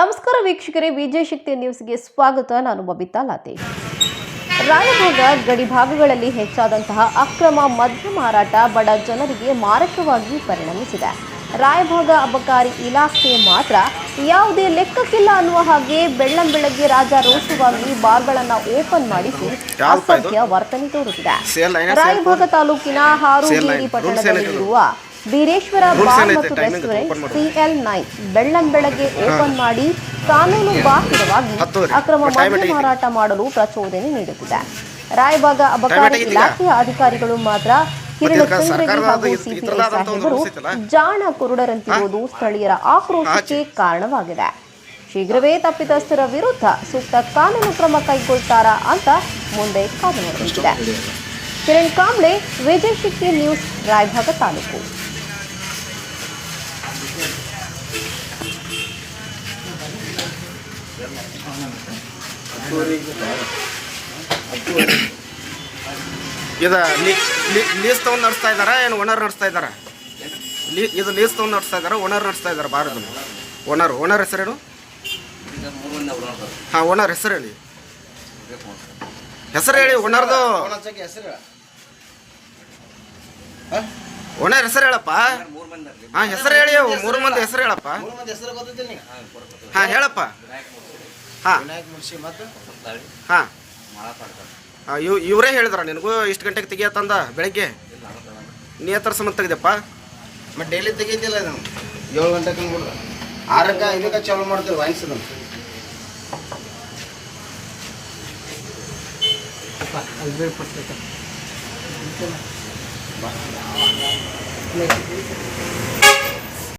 ನಮಸ್ಕಾರ ವೀಕ್ಷಕರೇ ವಿಜಯ ಶಕ್ತಿ ನ್ಯೂಸ್ಗೆ ಸ್ವಾಗತ. ನಾನು ಬಬಿತಾ ಲಾತೇಶ್ ರಾಯಭೋಗ ಗಡಿ ಭಾಗಗಳಲ್ಲಿ ಹೆಚ್ಚಾದಂತಹ ಅಕ್ರಮ ಮದ್ಯ ಮಾರಾಟ ಬಡ ಜನರಿಗೆ ಮಾರಕವಾಗಿ ಪರಿಣಮಿಸಿದೆ. ರಾಯಭಾಗ ಅಬಕಾರಿ ಇಲಾಖೆ ಮಾತ್ರ ಯಾವುದೇ ಲೆಕ್ಕಕ್ಕಿಲ್ಲ ಅನ್ನುವ ಹಾಗೆ ಬೆಳ್ಳಂ ಬೆಳಗ್ಗೆ ರಾಜಾರೋಷವಾಗಿ ಬಾರ್ಗಳನ್ನು ಓಪನ್ ಮಾಡಿಸಿ ಅಸಭ್ಯ ವರ್ತನೆ ತೋರುತ್ತಿದೆ. ರಾಯಭೋಗ ತಾಲೂಕಿನ ಹಾರೂಗೇರಿ. ಪಟ್ಟಣದಲ್ಲಿರುವ ಬೀರೇಶ್ವರ ರೂಲ್ಸ್ ಬಾರ್ ಮತ್ತು ರೆಸ್ಟೋರೆಂಟ್. ಸಿಎಲ್ ನೈನ್ ಬೆಳ್ಳಂ ಬೆಳಗ್ಗೆ ಓಪನ್ ಮಾಡಿ ಕಾನೂನು ಬಾಹಿರವಾಗಿ. ಅಕ್ರಮ ಮದ್ಯ ಮಾರಾಟ ಮಾಡಲು ಪ್ರಚೋದನೆ ನೀಡುತ್ತಿದೆ. ರಾಯಭಾಗ ಅಬಕಾರಿ? ಇಲಾಖೆಯ ಅಧಿಕಾರಿಗಳು ಮಾತ್ರ ಕಿರಣ ಚಂದ್ರಗಿ ಹಾಗೂ ಸಿಪಿಐ ಸಾಹೇಬರು ಜಾಣ ಕುರುಡರಂತಿರುವುದು ಸ್ಥಳೀಯರ ಆಕ್ರೋಶಕ್ಕೆ ಕಾರಣವಾಗಿದೆ. ಶೀಘ್ರವೇ ತಪ್ಪಿತಸ್ಥರ ವಿರುದ್ಧ ಸೂಕ್ತ ಕಾನೂನು ಕ್ರಮ ಕೈಗೊಳ್ತಾರಾ ಅಂತ ಮುಂದೆ ಕಾದು ನೋಡಬೇಕಿದೆ ಕಿರಣ್ ಕಾಂಬ್ಳೆ ವಿಜಯ್ ಶಿಕ್ಕಿ ನ್ಯೂಸ್ ರಾಯಭಾಗ ತಾಲೂಕು. ಇದು ಲೀಸ್ ತೊಗೊಂಡು ನಡೆಸ್ತಾ ಇದ್ದಾರಾ ಏನು ಓನರ್ ನಡೆಸ್ತಾ ಇದ್ದಾರಾ ಲೀ ಇದು ಲೀಸ್ ತೊಗೊಂಡು ನಡೆಸ್ತಾ ಇದ್ದಾರಾ ಓನರ್ ನಡೆಸ್ತಾ ಇದ್ದಾರೆ ಬಾರದು ಓನರ್ ಓನರ್ ಹೆಸರೇನು ಹಾಂ ಓನರ್ ಹೆಸರು ಹೇಳಿ. ಹೆಸರು ಹೇಳಿ ಓನರ್ದು. ಓನರ್ ಹೆಸರು ಹೇಳಪ್ಪ. ಹಾಂ ಹೆಸರು ಹೇಳಿ ಮೂರು ಮಂದಿ ಹೆಸರು ಹೇಳಪ್ಪ. ಹಾಂ ಹೇಳಪ್ಪ. ಹಾಂ. ಹಾಂ. ಹಾಂ ಇವ್ ಇವರೇ ಹೇಳಿದ್ರ ನಿನಗೂ ಇಷ್ಟು ಗಂಟೆಗೆ ತೆಗಿಯತ್ತಂದ ಬೆಳಗ್ಗೆ? ನೀ ಎತ್ತರ ಸಂಬಂಧ ತೆಗ್ದಪ್ಪ? ಮತ್ತೆ ಡೈಲಿ ತೆಗೀತಿಲ್ಲ ನಾವು ಏಳು ಗಂಟೆಗೆ ಆರಕ್ಕ ಆರಕ್ಕೆ ಐದಕ್ಕೆ ಚಾಲು ಮಾಡ್ತೀವಿ ವಾಯಿಸೋದು